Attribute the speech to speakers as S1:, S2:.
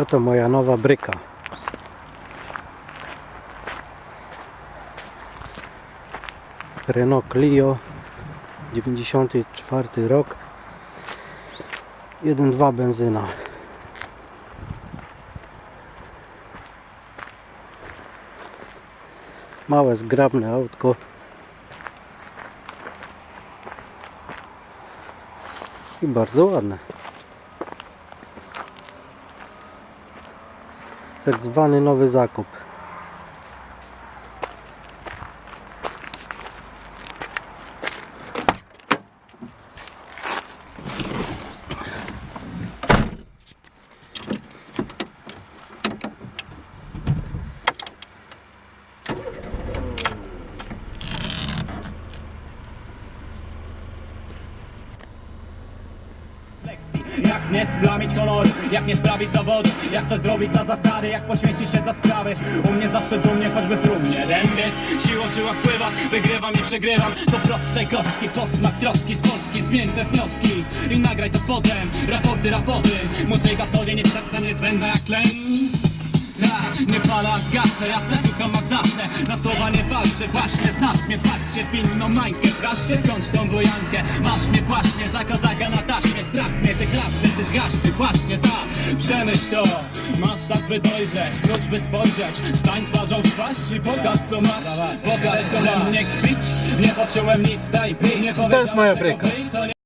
S1: Oto moja nowa bryka. Renault Clio 94 rok. 1.2 benzyna. Małe, zgrabne autko. I bardzo ładne tak zwany nowy zakup
S2: Jak nie splamić honoru, jak nie sprawić zawodu Jak coś zrobić dla zasady, jak poświęcić się dla sprawy. U mnie zawsze dumnie, choćby w trumnie. Dębiec, siła w żyłach pływa Wygrywam, nie przegrywam, to proste kostki Posmak troski z Polski, zmień te wnioski I nagraj to potem, raporty, raporty Muzyka co dzień nie przestęp, niezbędna jak tlen. Tak, nie fala, zgasnę, jasne, słucham, a zacznę Na słowa nie walczę, właśnie, znasz mnie, patrzcie w inną mańkę. Wraszcie, skądś tą bojankę, masz mnie właśnie Za na taśmie, zgaszczy Właśnie tak, przemyśl to, masz czas by dojrzeć Wróć by spojrzeć, stań twarzą w twarz I pokaż co masz, pokaż co mam mnie kpić Nie poczułem nic, daj pić Nie
S1: To jest moja
S2: powiedziałeś tego wyj, to nie